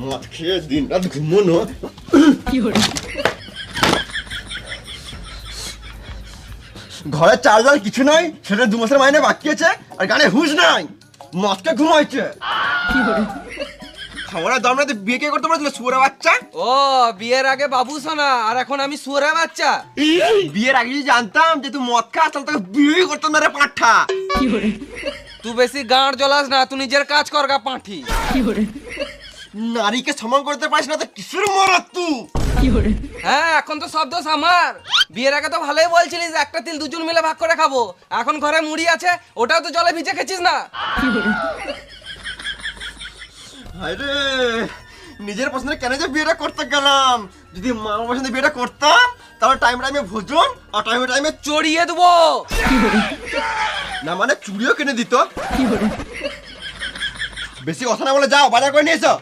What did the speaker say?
মদ খেয়ে দিন রাত ঘুমোনো ঘরে চার্জার কিছু নাই সেটা দু মাসের মাইনে বাকি আছে আর গানে হুশ নাই মদকে ঘুমাইছে খাবারের দাম না বিয়ে কে করতে পারছিল বাচ্চা ও বিয়ের আগে বাবু সোনা আর এখন আমি সুরে বাচ্চা। বিয়ের আগে জানতাম যে তুই মদ খাস তাহলে তোকে বিয়ে করতাম না রে পাঠা। তুই বেশি গাঁড় জ্বলাস না তুই নিজের কাজ কর গা পাঁঠি। নারীকে সমান করতে পারিস না তো কিসের মরত তুই হ্যাঁ এখন তো সব দোষ আমার। বিয়ের আগে তো ভালোই বলছিলিস একটা তিল দুজন মিলে ভাগ করে খাব। এখন ঘরে মুড়ি আছে ওটাও তো জলে ভিজে খেছিস না। আরে নিজের পছন্দে কেন যে বিয়েটা করতে গেলাম? যদি মা আমার পছন্দে বিয়েটা করতাম তাহলে টাইম টাইমে ভোজন আর টাইমে টাইমে চড়িয়ে দেবো। না মানে চুড়িও কিনে দিত। বেশি কথা না বলে যাও বাজার করে নিয়ে এসো।